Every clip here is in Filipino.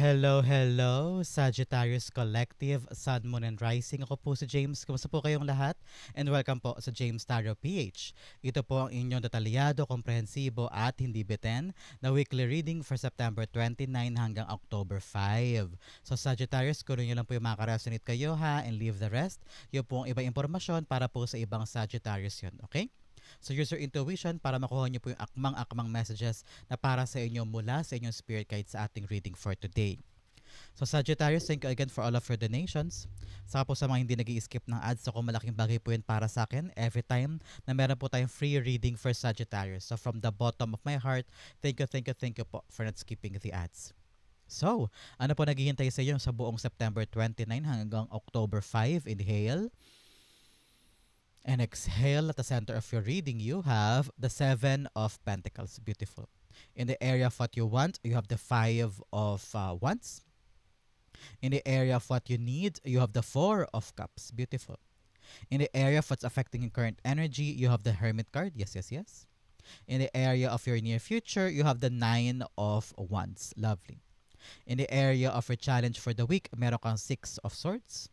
Hello, hello, Sagittarius Collective, Sun, Moon, and Rising. Ako po si James. Kumusta po kayong lahat? And welcome po sa James Tarot PH. Ito po ang inyong detalyado, komprehensibo at hindi beten na weekly reading for September 29 hanggang October 5. So Sagittarius, kunin nyo lang po yung mga resonate kayo ha and leave the rest. Yung po ang iba impormasyon para po sa ibang Sagittarius yun, okay? So use your intuition para makuha niyo po yung akmang-akmang messages na para sa inyo mula sa inyong spirit guide sa ating reading for today. So Sagittarius, thank you again for all of your donations. Saka po sa mga hindi nag skip ng ads, ako malaking bagay po yun para sa akin every time na meron po tayong free reading for Sagittarius. So from the bottom of my heart, thank you, thank you, thank you po for not skipping the ads. So, ano po naghihintay sa inyo sa buong September 29 hanggang October 5? Inhale. And exhale at the center of your reading, you have the Seven of Pentacles. Beautiful. In the area of what you want, you have the Five of uh, Wands. In the area of what you need, you have the Four of Cups. Beautiful. In the area of what's affecting your current energy, you have the Hermit card. Yes, yes, yes. In the area of your near future, you have the Nine of Wands. Lovely. In the area of your challenge for the week, meron kang Six of Swords.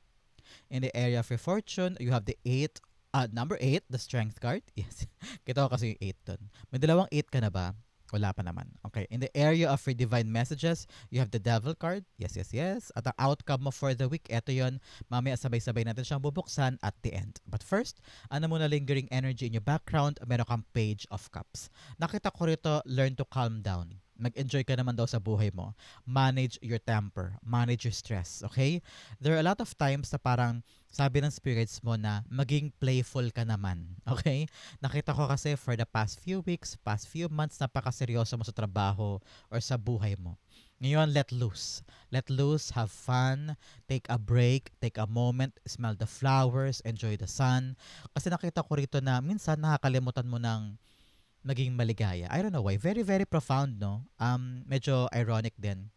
In the area of your fortune, you have the Eight Ah, number 8, the strength card. Yes. Kita ko kasi yung 8 dun. May dalawang 8 ka na ba? Wala pa naman. Okay. In the area of your divine messages, you have the devil card. Yes, yes, yes. At ang outcome mo for the week, eto yon Mamaya sabay-sabay natin siyang bubuksan at the end. But first, ano muna lingering energy in your background? Meron kang page of cups. Nakita ko rito, learn to calm down mag-enjoy ka naman daw sa buhay mo. Manage your temper. Manage your stress. Okay? There are a lot of times na parang sabi ng spirits mo na maging playful ka naman. Okay? Nakita ko kasi for the past few weeks, past few months, napakaseryoso mo sa trabaho or sa buhay mo. Ngayon, let loose. Let loose, have fun, take a break, take a moment, smell the flowers, enjoy the sun. Kasi nakita ko rito na minsan nakakalimutan mo ng maging maligaya. I don't know why. Very, very profound, no? Um, medyo ironic din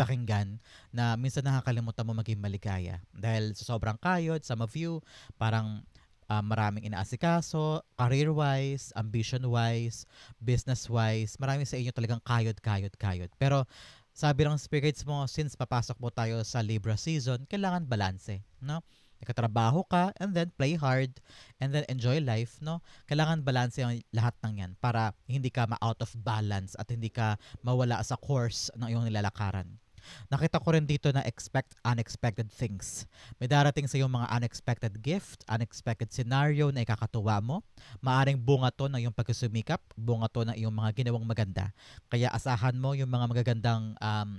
pakinggan na minsan nakakalimutan mo maging maligaya. Dahil sa sobrang kayod, of you, parang uh, maraming inaasikaso, career-wise, ambition-wise, business-wise, marami sa inyo talagang kayod, kayod, kayod. Pero sabi ng spirits mo, since papasok mo tayo sa Libra season, kailangan balanse, no? Nagkatrabaho ka, and then play hard, and then enjoy life, no? Kailangan balance yung lahat ng yan para hindi ka ma-out of balance at hindi ka mawala sa course ng iyong nilalakaran. Nakita ko rin dito na expect unexpected things. May darating sa iyong mga unexpected gift, unexpected scenario na ikakatuwa mo. Maaring bunga to ng iyong pagsusumikap, bunga to ng iyong mga ginawang maganda. Kaya asahan mo yung mga magagandang um,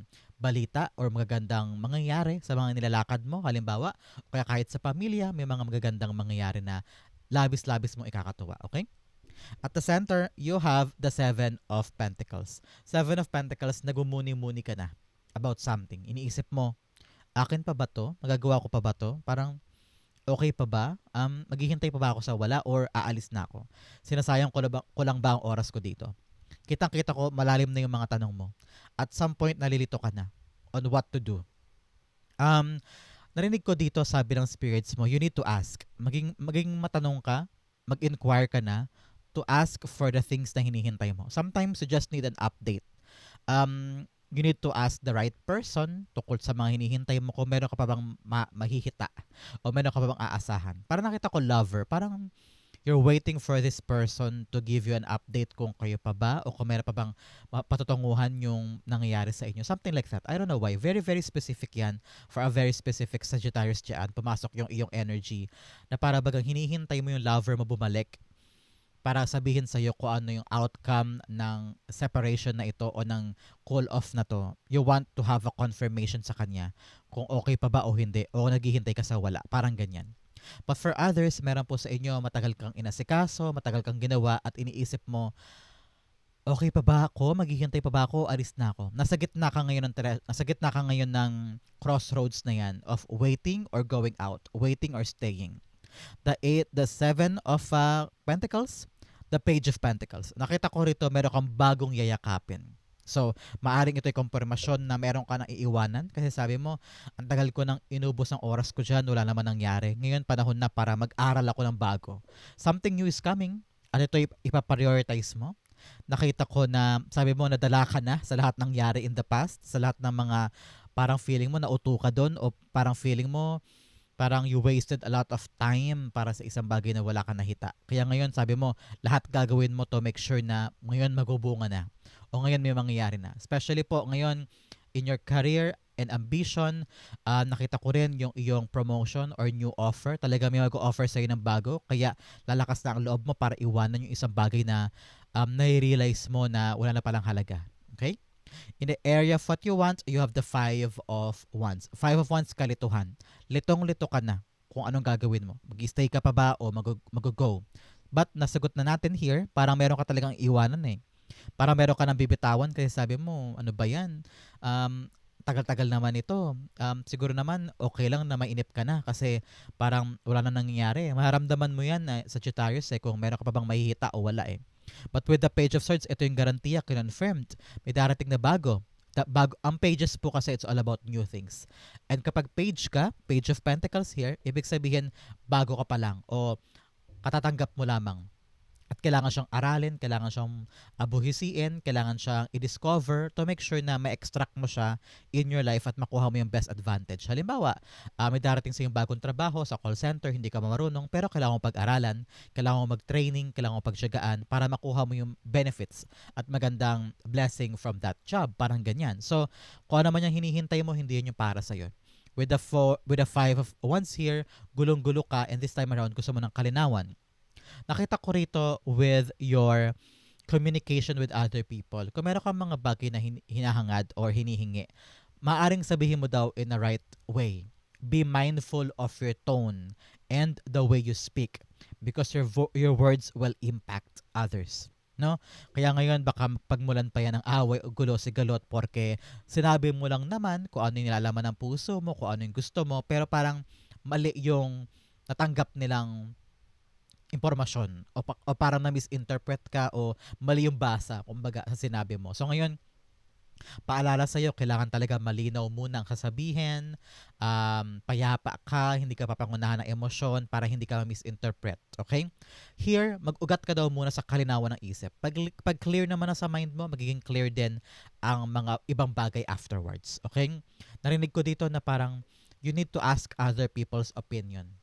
balita or magagandang mangyayari sa mga nilalakad mo. Halimbawa, kaya kahit sa pamilya, may mga magagandang mangyayari na labis-labis mo ikakatuwa. Okay? At the center, you have the Seven of Pentacles. Seven of Pentacles, nagumuni-muni ka na about something. Iniisip mo, akin pa ba to? Magagawa ko pa ba to? Parang, okay pa ba? Um, maghihintay pa ba ako sa wala or aalis na ako? Sinasayang ko, ba, ko lang ba ang oras ko dito? Kitang-kita ko, malalim na yung mga tanong mo. At some point, nalilito ka na on what to do. Um, narinig ko dito, sabi ng spirits mo, you need to ask. Maging, maging matanong ka, mag-inquire ka na, to ask for the things na hinihintay mo. Sometimes you just need an update. Um, you need to ask the right person tukol sa mga hinihintay mo kung meron ka pa bang ma- mahihita o meron ka pa bang aasahan. Para nakita ko lover, parang you're waiting for this person to give you an update kung kayo pa ba o kung meron pa bang patutunguhan yung nangyayari sa inyo. Something like that. I don't know why. Very, very specific yan for a very specific Sagittarius dyan. Pumasok yung iyong energy na para bagang hinihintay mo yung lover mo bumalik para sabihin sa iyo kung ano yung outcome ng separation na ito o ng call off na to. You want to have a confirmation sa kanya kung okay pa ba o hindi o naghihintay ka sa wala. Parang ganyan. But for others, meron po sa inyo matagal kang inasikaso, matagal kang ginawa at iniisip mo, okay pa ba ako? Maghihintay pa ba ako? Alis na ako. Nasa gitna ka ngayon ng nasa gitna ka ngayon ng crossroads na yan of waiting or going out, waiting or staying. The eight, the seven of uh, pentacles, the page of pentacles. Nakita ko rito meron kang bagong yayakapin So, maaring ito ay konfirmasyon na meron ka nang iiwanan kasi sabi mo, ang tagal ko nang inubos ang oras ko dyan, wala naman nangyari. Ngayon, panahon na para mag-aral ako ng bago. Something new is coming at ito ipaprioritize mo. nakita ko na sabi mo nadala ka na sa lahat ng nangyari in the past, sa lahat ng mga parang feeling mo nauto ka doon o parang feeling mo parang you wasted a lot of time para sa isang bagay na wala ka nahita. Kaya ngayon sabi mo lahat gagawin mo to make sure na ngayon magubunga na o ngayon may mangyayari na. Especially po ngayon in your career and ambition, ah, nakita ko rin yung iyong promotion or new offer. Talaga may mag-offer sa'yo ng bago. Kaya lalakas na ang loob mo para iwanan yung isang bagay na um, nai-realize mo na wala na palang halaga. Okay? In the area of what you want, you have the five of wands. Five of wands, kalituhan. Litong-lito ka na kung anong gagawin mo. Mag-stay ka pa ba o mag- mag-go. But nasagot na natin here, parang meron ka talagang iwanan eh. Parang meron ka ng bibitawan kasi sabi mo, ano ba yan? Um, tagal-tagal naman ito. Um, siguro naman okay lang na mainip ka na kasi parang wala na nangyayari. Maramdaman mo yan eh, Sagittarius eh kung meron ka pa bang mahihita o wala eh. But with the Page of Swords, ito yung garantiya, confirmed. May darating na bago. Da- bago. Ang pages po kasi it's all about new things. And kapag page ka, Page of Pentacles here, ibig sabihin bago ka pa lang o katatanggap mo lamang. At kailangan siyang aralin, kailangan siyang abuhisiin, kailangan siyang i-discover to make sure na ma-extract mo siya in your life at makuha mo yung best advantage. Halimbawa, ah, may darating sa yung bagong trabaho sa call center, hindi ka marunong, pero kailangan mo pag-aralan, kailangan mo mag-training, kailangan mo pagsyagaan para makuha mo yung benefits at magandang blessing from that job. Parang ganyan. So, kung ano man yung hinihintay mo, hindi yun yung para sa'yo. With the, four, with the five of wands here, gulong-gulo ka and this time around gusto mo ng kalinawan nakita ko rito with your communication with other people. Kung meron kang mga bagay na hin- hinahangad or hinihingi, maaring sabihin mo daw in the right way. Be mindful of your tone and the way you speak because your vo- your words will impact others. No? Kaya ngayon baka pagmulan pa yan ng away o gulo si galot porque sinabi mo lang naman kung ano yung nilalaman ng puso mo, kung ano yung gusto mo, pero parang mali yung natanggap nilang impormasyon o, pa- o parang na-misinterpret ka o mali yung basa kumbaga sa sinabi mo. So ngayon, paalala sa'yo, kailangan talaga malinaw muna ang sasabihin, um, payapa ka, hindi ka papangunahan ng emosyon para hindi ka misinterpret. Okay? Here, mag-ugat ka daw muna sa kalinawan ng isip. Pag, pag clear naman na sa mind mo, magiging clear din ang mga ibang bagay afterwards. Okay? Narinig ko dito na parang you need to ask other people's opinion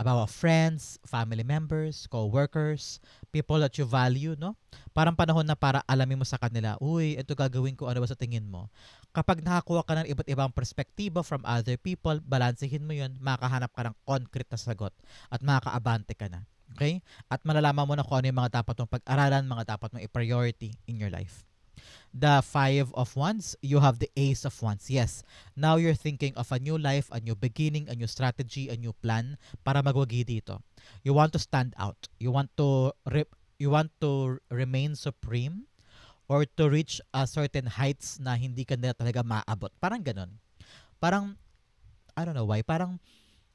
about friends, family members, co-workers, people that you value, no? Parang panahon na para alamin mo sa kanila, uy, ito gagawin ko, ano ba sa tingin mo? Kapag nakakuha ka ng iba't ibang perspektiba from other people, balansehin mo yun, makahanap ka ng concrete na sagot at makakaabante ka na. Okay? At malalaman mo na kung ano yung mga dapat mong pag-aralan, mga dapat mong i-priority in your life. The five of wands, you have the ace of wands. Yes, now you're thinking of a new life, a new beginning, a new strategy, a new plan para magwagi dito. You want to stand out. You want to re- you want to remain supreme or to reach a certain heights na hindi ka na talaga maabot. Parang ganun. Parang I don't know why, parang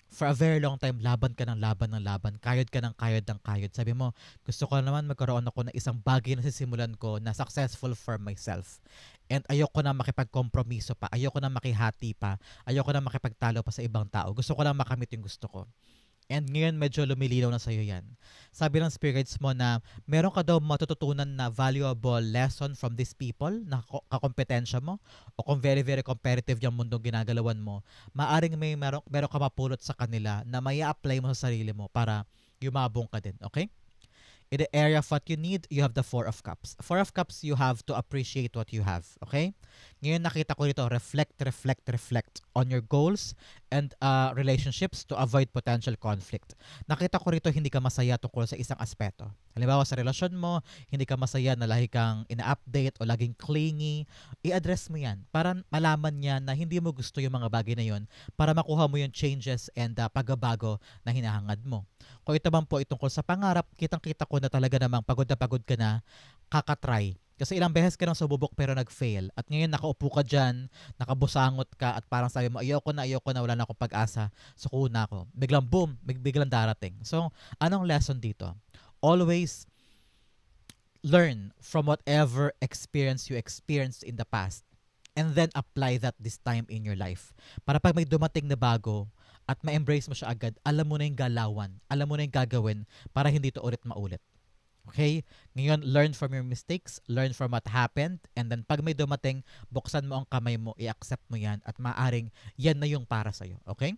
for a very long time, laban ka ng laban ng laban, kayod ka ng kayod ng kayod. Sabi mo, gusto ko naman magkaroon ako ng isang bagay na sisimulan ko na successful for myself. And ayoko na makipagkompromiso pa, ayoko na makihati pa, ayoko na makipagtalo pa sa ibang tao. Gusto ko lang makamit yung gusto ko. And ngayon medyo lumilinaw na sa'yo yan. Sabi ng spirits mo na meron ka daw matututunan na valuable lesson from these people na ko- kakompetensya mo o kung very very competitive yung mundong ginagalawan mo, maaring may meron, meron ka mapulot sa kanila na may apply mo sa sarili mo para yumabong ka din. Okay? In the area of what you need, you have the Four of Cups. Four of Cups, you have to appreciate what you have. Okay? Ngayon nakita ko dito, reflect, reflect, reflect on your goals and uh, relationships to avoid potential conflict. Nakita ko rito, hindi ka masaya tungkol sa isang aspeto. Halimbawa sa relasyon mo, hindi ka masaya na lagi kang ina-update o laging clingy. I-address mo yan para malaman niya na hindi mo gusto yung mga bagay na yon para makuha mo yung changes and uh, pagbabago na hinahangad mo. Kung ito man po itungkol sa pangarap, kitang-kita ko na talaga namang pagod na pagod ka na, kakatry. Kasi ilang beses ka nang sububok pero nag-fail. At ngayon nakaupo ka dyan, nakabusangot ka at parang sabi mo, ayoko na, ayoko na, wala na akong pag-asa. Suko na ako. Biglang boom, big, biglang darating. So, anong lesson dito? Always learn from whatever experience you experienced in the past and then apply that this time in your life. Para pag may dumating na bago at ma-embrace mo siya agad, alam mo na yung galawan, alam mo na yung gagawin para hindi to ulit maulit. Okay? Ngayon, learn from your mistakes, learn from what happened, and then pag may dumating, buksan mo ang kamay mo, i-accept mo yan, at maaring yan na yung para sa'yo. Okay?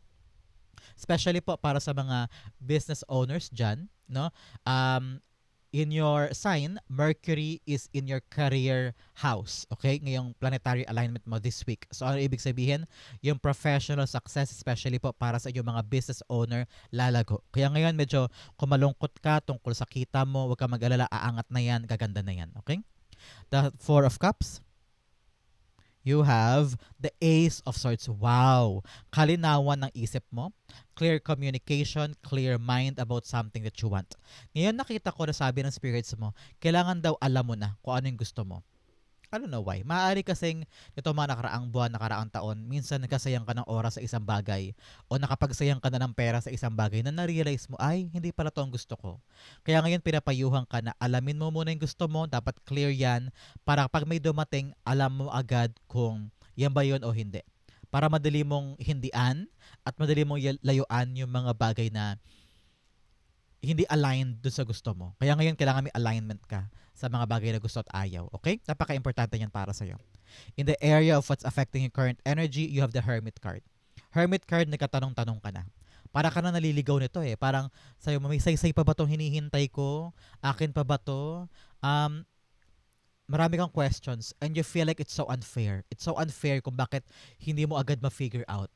Especially po para sa mga business owners dyan, no? Um, in your sign, Mercury is in your career house. Okay? Ngayong planetary alignment mo this week. So, ano ibig sabihin? Yung professional success, especially po para sa inyong mga business owner, lalago. Kaya ngayon, medyo kumalungkot ka tungkol sa kita mo, huwag ka mag-alala, aangat na yan, gaganda na yan. Okay? The Four of Cups, you have the Ace of Swords. Wow! Kalinawan ng isip mo. Clear communication, clear mind about something that you want. Ngayon nakita ko na sabi ng spirits mo, kailangan daw alam mo na kung ano yung gusto mo. I don't know why. Maaari kasing ito mga nakaraang buwan, nakaraang taon, minsan nagkasayang ka ng oras sa isang bagay o nakapagsayang ka na ng pera sa isang bagay na na-realize mo, ay, hindi pala to ang gusto ko. Kaya ngayon pinapayuhan ka na alamin mo muna yung gusto mo, dapat clear yan para pag may dumating, alam mo agad kung yan ba yun o hindi. Para madali mong hindian at madali mong layuan yung mga bagay na hindi aligned dun sa gusto mo. Kaya ngayon kailangan may alignment ka sa mga bagay na gusto at ayaw. Okay? Napaka-importante yan para sa'yo. In the area of what's affecting your current energy, you have the Hermit card. Hermit card, nagkatanong-tanong ka na. Para ka na naliligaw nito eh. Parang sa'yo, may say-say pa ba itong hinihintay ko? Akin pa ba to? Um, marami kang questions and you feel like it's so unfair. It's so unfair kung bakit hindi mo agad ma-figure out.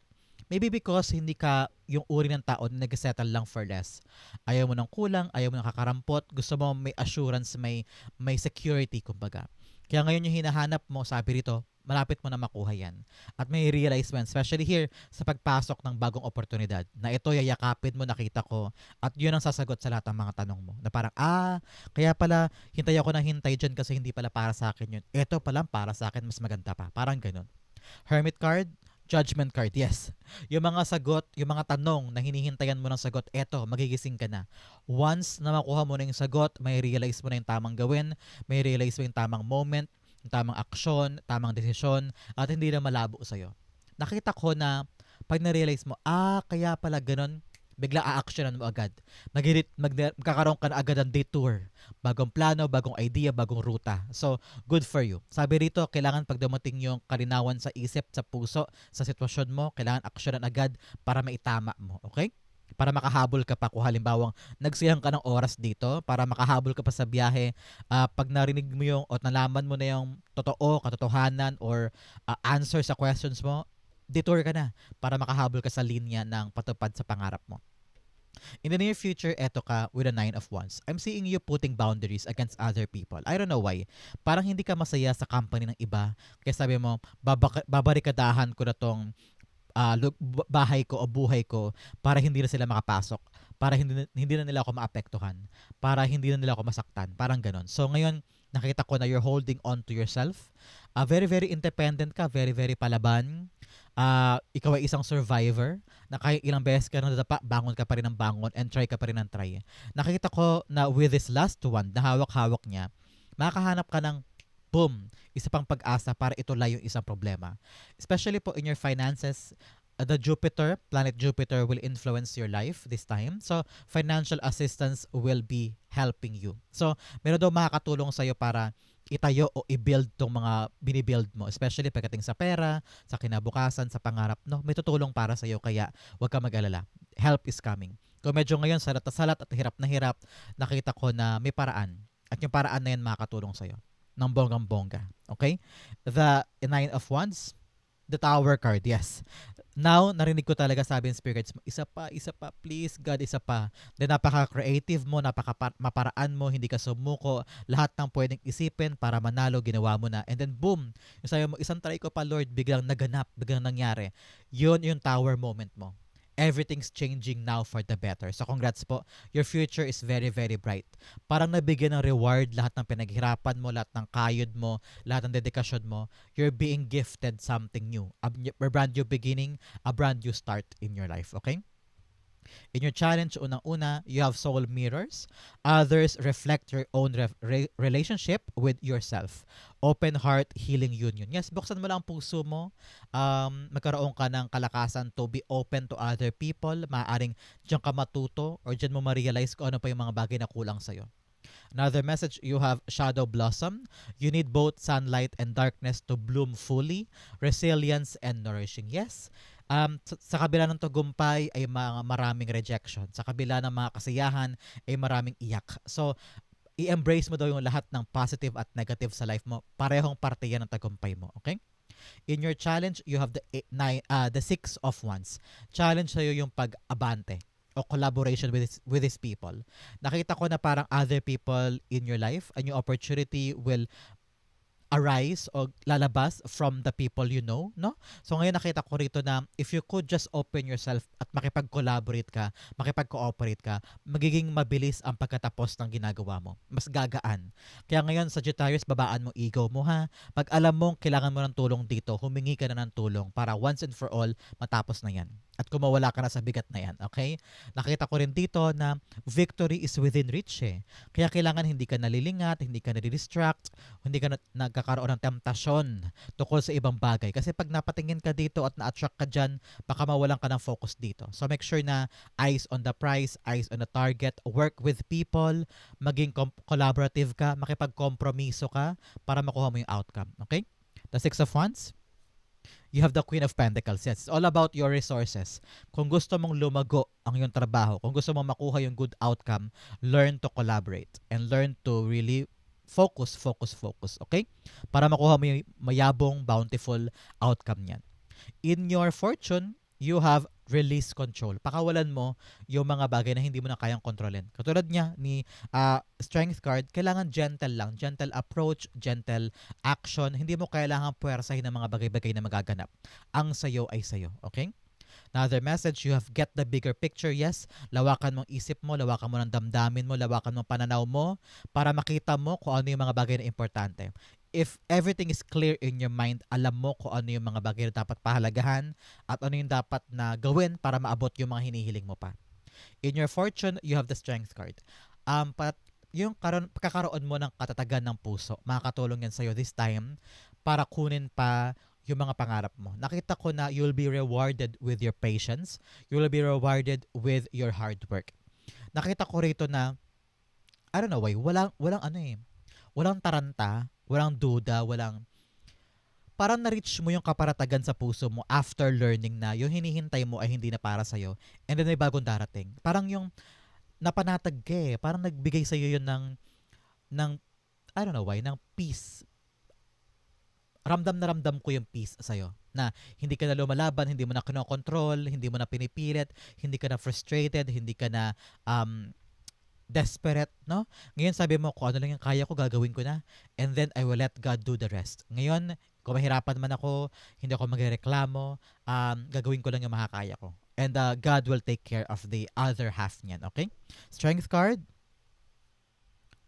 Maybe because hindi ka yung uri ng tao na nag-settle lang for less. Ayaw mo ng kulang, ayaw mo ng kakarampot, gusto mo may assurance, may, may security, kumbaga. Kaya ngayon yung hinahanap mo, sabi rito, malapit mo na makuha yan. At may realize mo, especially here, sa pagpasok ng bagong oportunidad, na ito yayakapin mo, nakita ko, at yun ang sasagot sa lahat ng mga tanong mo. Na parang, ah, kaya pala, hintay ako ng hintay dyan kasi hindi pala para sa akin yun. Ito pala para sa akin, mas maganda pa. Parang ganun. Hermit card, judgment card, yes. Yung mga sagot, yung mga tanong na hinihintayan mo ng sagot, eto, magigising ka na. Once na makuha mo na yung sagot, may realize mo na yung tamang gawin, may realize mo yung tamang moment, yung tamang aksyon, tamang desisyon, at hindi na malabo sa'yo. Nakita ko na pag na-realize mo, ah, kaya pala ganun, bigla a-actionan mo agad. Mag mag magkakaroon ka na agad ng detour. Bagong plano, bagong idea, bagong ruta. So, good for you. Sabi rito, kailangan pag dumating yung kalinawan sa isip, sa puso, sa sitwasyon mo, kailangan actionan agad para maitama mo. Okay? Para makahabol ka pa kung halimbawang nagsiyang ka ng oras dito, para makahabol ka pa sa biyahe, uh, pag narinig mo yung o nalaman mo na yung totoo, katotohanan, or uh, answer sa questions mo, detour ka na para makahabol ka sa linya ng patupad sa pangarap mo. In the near future, eto ka with a nine of wands. I'm seeing you putting boundaries against other people. I don't know why. Parang hindi ka masaya sa company ng iba. Kaya sabi mo, babarikadahan ko na tong uh, bahay ko o buhay ko para hindi na sila makapasok. Para hindi, hindi na nila ako maapektuhan. Para hindi na nila ako masaktan. Parang ganon. So ngayon, nakita ko na you're holding on to yourself. Uh, very, very independent ka. Very, very palaban uh, ikaw ay isang survivor na kahit ilang beses ka nang dadapa, bangon ka pa rin ng bangon and try ka pa rin ng try. Nakita ko na with this last one, na hawak-hawak niya, makakahanap ka ng boom, isa pang pag-asa para itulay yung isang problema. Especially po in your finances, uh, the Jupiter, planet Jupiter will influence your life this time. So, financial assistance will be helping you. So, meron daw makakatulong sa'yo para itayo o i-build tong mga binibuild mo, especially pagdating sa pera, sa kinabukasan, sa pangarap, no? May tutulong para sa iyo kaya huwag ka mag-alala. Help is coming. Kung medyo ngayon salat na salat at hirap na hirap, nakita ko na may paraan. At yung paraan na yan makakatulong sa iyo ng bonggang-bongga. Okay? The Nine of Wands, the Tower card, yes. Now, narinig ko talaga sabi ng spirits mo, isa pa, isa pa, please, God, isa pa. Then, napaka-creative mo, napaka-maparaan mo, hindi ka sumuko, lahat ng pwedeng isipin para manalo, ginawa mo na. And then, boom, yung sabi mo, isang try ko pa, Lord, biglang naganap, biglang nangyari. Yun yung tower moment mo everything's changing now for the better. So congrats po. Your future is very, very bright. Parang nabigyan ng reward lahat ng pinaghirapan mo, lahat ng kayod mo, lahat ng dedikasyon mo. You're being gifted something new. A brand new beginning, a brand new start in your life. Okay? In your challenge, unang-una, you have soul mirrors. Others reflect your own re- re- relationship with yourself. Open heart healing union. Yes, buksan mo lang ang puso mo. Um, magkaroon ka ng kalakasan to be open to other people. Maaring diyan ka matuto or diyan mo ma-realize kung ano pa yung mga bagay na kulang sa'yo. Another message, you have shadow blossom. You need both sunlight and darkness to bloom fully, resilience and nourishing. Yes, um, sa, sa kabila ng tagumpay ay mga maraming rejection. Sa kabila ng mga kasiyahan ay maraming iyak. So, i-embrace mo daw yung lahat ng positive at negative sa life mo. Parehong parte yan ng tagumpay mo. Okay? In your challenge, you have the eight, nine, uh, the six of wands. Challenge sa'yo yung pag-abante o collaboration with this, with these people. Nakita ko na parang other people in your life, a new opportunity will arise o lalabas from the people you know, no? So ngayon nakita ko rito na if you could just open yourself at makipag-collaborate ka, makipag-cooperate ka, magiging mabilis ang pagkatapos ng ginagawa mo. Mas gagaan. Kaya ngayon Sagittarius, babaan mo ego mo ha. Pag alam mong kailangan mo ng tulong dito, humingi ka na ng tulong para once and for all matapos na yan. At kumawala ka na sa bigat na yan, okay? Nakita ko rin dito na victory is within reach eh. Kaya kailangan hindi ka nalilingat, hindi ka nadidistract, hindi ka na, nagkakaroon ng temptasyon tungkol sa ibang bagay. Kasi pag napatingin ka dito at na-attract ka dyan, baka mawalan ka ng focus dito. So make sure na eyes on the prize, eyes on the target, work with people, maging collaborative ka, makipag-kompromiso ka para makuha mo yung outcome. Okay? The Six of Wands, you have the Queen of Pentacles. Yes, it's all about your resources. Kung gusto mong lumago ang iyong trabaho, kung gusto mong makuha yung good outcome, learn to collaborate and learn to really focus, focus, focus. Okay? Para makuha mo yung mayabong, bountiful outcome niyan. In your fortune, you have release control. Pakawalan mo yung mga bagay na hindi mo na kayang kontrolin. Katulad niya ni uh, strength card, kailangan gentle lang. Gentle approach, gentle action. Hindi mo kailangan puwersahin ng mga bagay-bagay na magaganap. Ang sayo ay sayo. Okay? Another message, you have get the bigger picture. Yes, lawakan mong isip mo, lawakan mo ng damdamin mo, lawakan mong pananaw mo para makita mo kung ano yung mga bagay na importante if everything is clear in your mind, alam mo kung ano yung mga bagay na dapat pahalagahan at ano yung dapat na gawin para maabot yung mga hinihiling mo pa. In your fortune, you have the strength card. Um, pat, yung karon, pagkakaroon mo ng katatagan ng puso, makakatulong yan sa'yo this time para kunin pa yung mga pangarap mo. Nakita ko na you'll be rewarded with your patience. You'll be rewarded with your hard work. Nakita ko rito na, I don't know why, walang, walang ano eh, walang taranta, walang duda, walang parang na-reach mo yung kaparatagan sa puso mo after learning na yung hinihintay mo ay hindi na para sa'yo and then may bagong darating. Parang yung napanatag ka eh. Parang nagbigay sa'yo yun ng, ng, I don't know why, ng peace. Ramdam na ramdam ko yung peace sa'yo. Na hindi ka na lumalaban, hindi mo na kinokontrol, hindi mo na pinipilit, hindi ka na frustrated, hindi ka na um, desperate, no? Ngayon sabi mo, kung ano lang yung kaya ko, gagawin ko na. And then, I will let God do the rest. Ngayon, kung mahirapan man ako, hindi ako magreklamo, um, gagawin ko lang yung makakaya ko. And uh, God will take care of the other half niyan, okay? Strength card,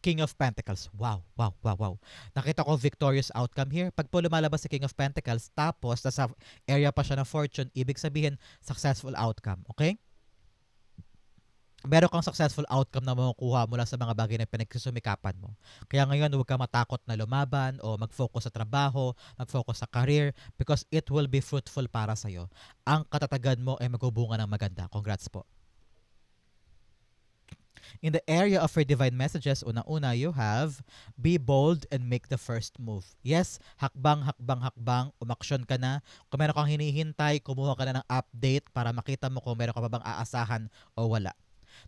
King of Pentacles. Wow, wow, wow, wow. Nakita ko victorious outcome here. Pag po lumalabas si King of Pentacles, tapos nasa area pa siya ng fortune, ibig sabihin, successful outcome. Okay? Meron kang successful outcome na makukuha mula sa mga bagay na pinagsusumikapan mo. Kaya ngayon, huwag ka matakot na lumaban o mag-focus sa trabaho, mag-focus sa career because it will be fruitful para sa'yo. Ang katatagan mo ay magbubunga ng maganda. Congrats po. In the area of your divine messages, una-una, you have be bold and make the first move. Yes, hakbang, hakbang, hakbang, umaksyon ka na. Kung meron kang hinihintay, kumuha ka na ng update para makita mo kung meron ka pa bang aasahan o wala.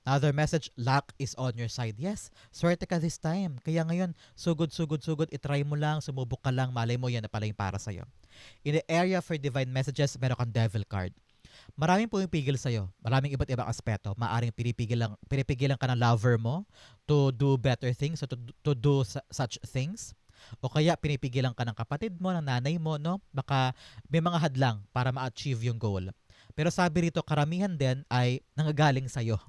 Another message, luck is on your side. Yes, swerte ka this time. Kaya ngayon, sugod, sugod, sugod, itry mo lang, sumubok ka lang, malay mo yan na pala yung para sa'yo. In the area for divine messages, meron kang devil card. Maraming pumipigil sa'yo. Maraming iba't ibang aspeto. Maaring pinipigil lang, pinipigilan ka ng lover mo to do better things, to, to do such things. O kaya pinipigilan ka ng kapatid mo, ng nanay mo, no? Baka may mga hadlang para ma-achieve yung goal. Pero sabi rito, karamihan din ay nangagaling sa'yo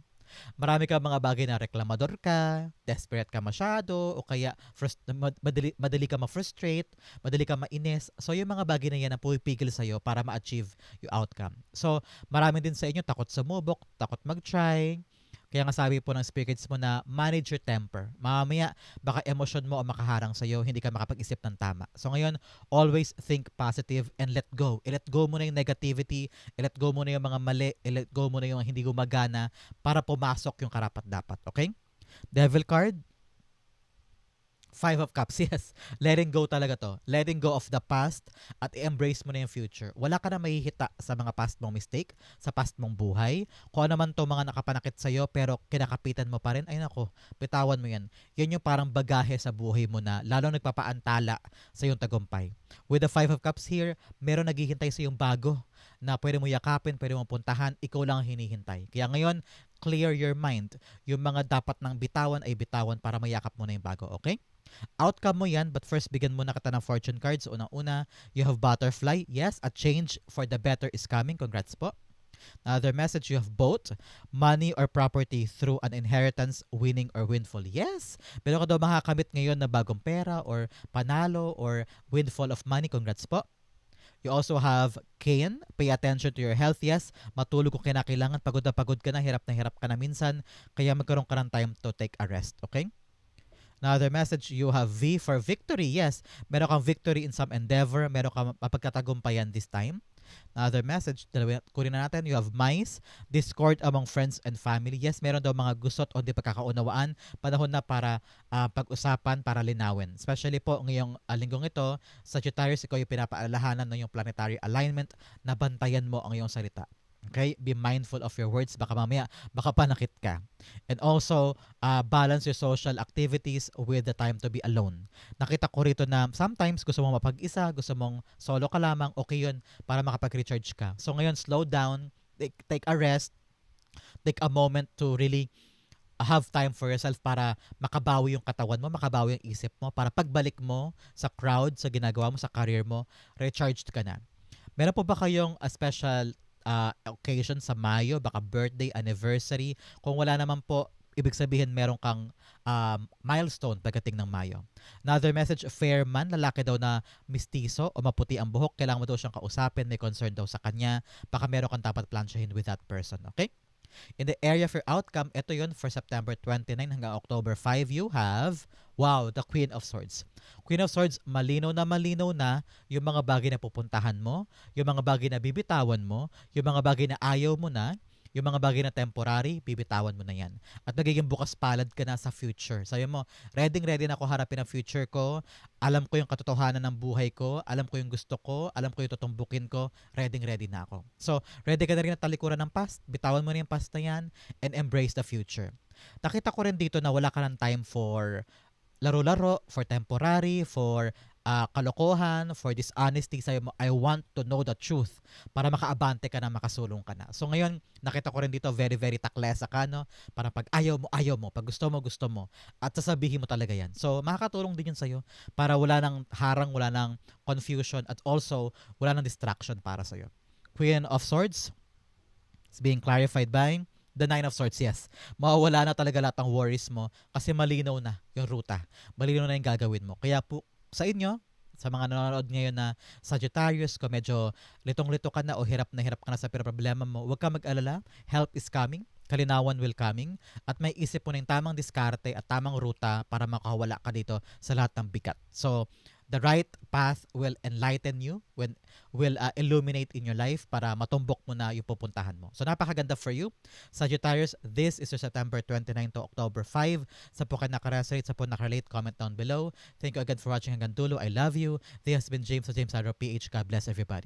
marami ka mga bagay na reklamador ka, desperate ka masyado, o kaya frust- madali, madali ka ma-frustrate, madali ka mainis. So, yung mga bagay na yan ang pumipigil sa'yo para ma-achieve yung outcome. So, marami din sa inyo takot sumubok, takot mag-try, kaya nga sabi po ng spirits mo na manage your temper. Mamaya, baka emosyon mo o makaharang sa'yo, hindi ka makapag-isip ng tama. So ngayon, always think positive and let go. I-let go mo na yung negativity, i-let go mo na yung mga mali, i-let go mo na yung hindi gumagana para pumasok yung karapat dapat. Okay? Devil card, Five of Cups, yes. Letting go talaga to. Letting go of the past at i-embrace mo na yung future. Wala ka na mahihita sa mga past mong mistake, sa past mong buhay. Kung ano man to mga nakapanakit sa'yo pero kinakapitan mo pa rin, ay nako, bitawan mo yan. Yan yung parang bagahe sa buhay mo na lalong nagpapaantala sa yung tagumpay. With the Five of Cups here, meron naghihintay sa yung bago na pwede mo yakapin, pwede mo puntahan, ikaw lang ang hinihintay. Kaya ngayon, clear your mind. Yung mga dapat nang bitawan ay bitawan para mayakap mo na yung bago, okay? Outcome mo yan, but first bigyan mo na kita ng fortune cards. Unang-una, you have butterfly. Yes, a change for the better is coming. Congrats po. Another message, you have both money or property through an inheritance, winning or windfall. Yes, meron ka daw makakamit ngayon na bagong pera or panalo or windfall of money. Congrats po. You also have Cain. Pay attention to your health. Yes, matulog kung kinakailangan. Pagod na pagod ka na, hirap na hirap ka na minsan. Kaya magkaroon ka ng time to take a rest. Okay? Another message, you have V for victory. Yes, meron kang victory in some endeavor. Meron kang mapagkatagumpayan this time. Another message, dalawa, kunin na natin, you have mice, discord among friends and family. Yes, meron daw mga gusot o di pagkakaunawaan. Panahon na para ah, pag-usapan, para linawin. Especially po ngayong ah, linggong ito, Sagittarius, ikaw yung pinapaalalahanan ng yung planetary alignment na bantayan mo ang iyong salita. Okay? Be mindful of your words. Baka mamaya, baka panakit ka. And also, uh, balance your social activities with the time to be alone. Nakita ko rito na sometimes gusto mong mapag-isa, gusto mong solo ka lamang, okay yun para makapag-recharge ka. So ngayon, slow down, take, take a rest, take a moment to really have time for yourself para makabawi yung katawan mo, makabawi yung isip mo, para pagbalik mo sa crowd, sa ginagawa mo, sa career mo, recharged ka na. Meron po ba kayong a special uh, occasion sa Mayo, baka birthday, anniversary. Kung wala naman po, ibig sabihin meron kang um, milestone pagdating ng Mayo. Another message, fair man, lalaki daw na mistiso o maputi ang buhok, kailangan mo daw siyang kausapin, may concern daw sa kanya, baka meron kang dapat plansyahin with that person, okay? In the area for outcome, ito yun for September 29 hanggang October 5, you have, wow, the Queen of Swords. Queen of Swords, malinaw na malinaw na yung mga bagay na pupuntahan mo, yung mga bagay na bibitawan mo, yung mga bagay na ayaw mo na, yung mga bagay na temporary, bibitawan mo na yan. At magiging bukas palad ka na sa future. Sabi mo, ready ready na ako harapin ang future ko. Alam ko yung katotohanan ng buhay ko. Alam ko yung gusto ko. Alam ko yung tutumbukin ko. Ready ready na ako. So, ready ka na rin na talikuran ng past. Bitawan mo na yung past na yan and embrace the future. Nakita ko rin dito na wala ka ng time for laro-laro, for temporary, for uh, kalokohan, for dishonesty, sabi mo, I want to know the truth para makaabante ka na, makasulong ka na. So ngayon, nakita ko rin dito, very, very taklesa ka, no? Para pag ayaw mo, ayaw mo. Pag gusto mo, gusto mo. At sasabihin mo talaga yan. So makakatulong din yun sa'yo para wala nang harang, wala nang confusion, at also, wala nang distraction para sa'yo. Queen of Swords, is being clarified by the Nine of Swords, yes. Mawawala na talaga lahat ng worries mo kasi malinaw na yung ruta. Malinaw na yung gagawin mo. Kaya po, sa inyo, sa mga nanonood ngayon na Sagittarius, kung medyo litong-lito ka na o hirap na hirap ka na sa problema mo, huwag ka mag-alala. Help is coming. Kalinawan will coming. At may isip mo na yung tamang diskarte at tamang ruta para makawala ka dito sa lahat ng bigat. So, the right path will enlighten you, when will uh, illuminate in your life para matumbok mo na yung pupuntahan mo. So napakaganda for you. Sagittarius, this is your September 29 to October 5. Sa po ka nakaresonate, sa po nakarelate, comment down below. Thank you again for watching hanggang dulo. I love you. This has been James sa James Arrow PH. God bless everybody.